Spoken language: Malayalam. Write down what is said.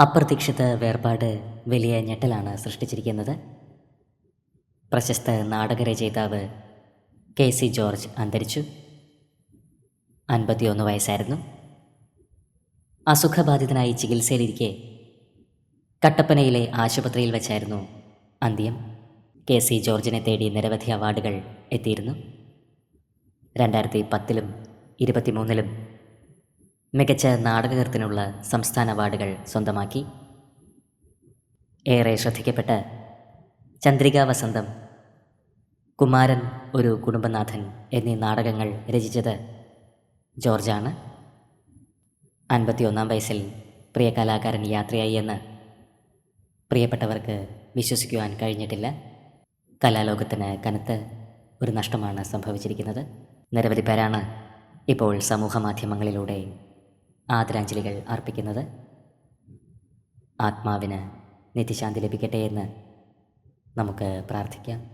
അപ്രതീക്ഷിത വേർപാട് വലിയ ഞെട്ടലാണ് സൃഷ്ടിച്ചിരിക്കുന്നത്. പ്രശസ്ത നാടകരചയിതാവ് കെ സി ജോർജ് അന്തരിച്ചു. അൻപത്തിയൊന്ന് വയസ്സായിരുന്നു. അസുഖബാധിതനായി ചികിത്സയിലിരിക്കെ കട്ടപ്പനയിലെ ആശുപത്രിയിൽ വെച്ചായിരുന്നു അന്ത്യം. കെ സി ജോർജിനെ തേടി നിരവധി അവാർഡുകൾ എത്തിയിരുന്നു. രണ്ടായിരത്തി പത്തിലും ഇരുപത്തിമൂന്നിലും മികച്ച നാടകകൃത്തിനുള്ള സംസ്ഥാന അവാർഡുകൾ സ്വന്തമാക്കി. ഏറെ ശ്രദ്ധിക്കപ്പെട്ട ചന്ദ്രികാ വസന്തം കുമാരൻ ഒരു കുടുംബനാഥൻ എന്നീ നാടകങ്ങൾ രചിച്ചത് ജോർജാണ്. അൻപത്തിയൊന്നാം വയസ്സിൽ പ്രിയ കലാകാരൻ യാത്രയായി എന്ന് പ്രിയപ്പെട്ടവർക്ക് വിശ്വസിക്കുവാൻ കഴിഞ്ഞിട്ടില്ല. കലാലോകത്തിന് കനത്ത് ഒരു നഷ്ടമാണ് സംഭവിച്ചിരിക്കുന്നത്. നിരവധി പേരാണ് ഇപ്പോൾ സമൂഹ മാധ്യമങ്ങളിലൂടെ ആദരാഞ്ജലികൾ അർപ്പിക്കുന്നത്. ആത്മാവിന് നിത്യശാന്തി ലഭിക്കട്ടെ എന്ന് നമുക്ക് പ്രാർത്ഥിക്കാം.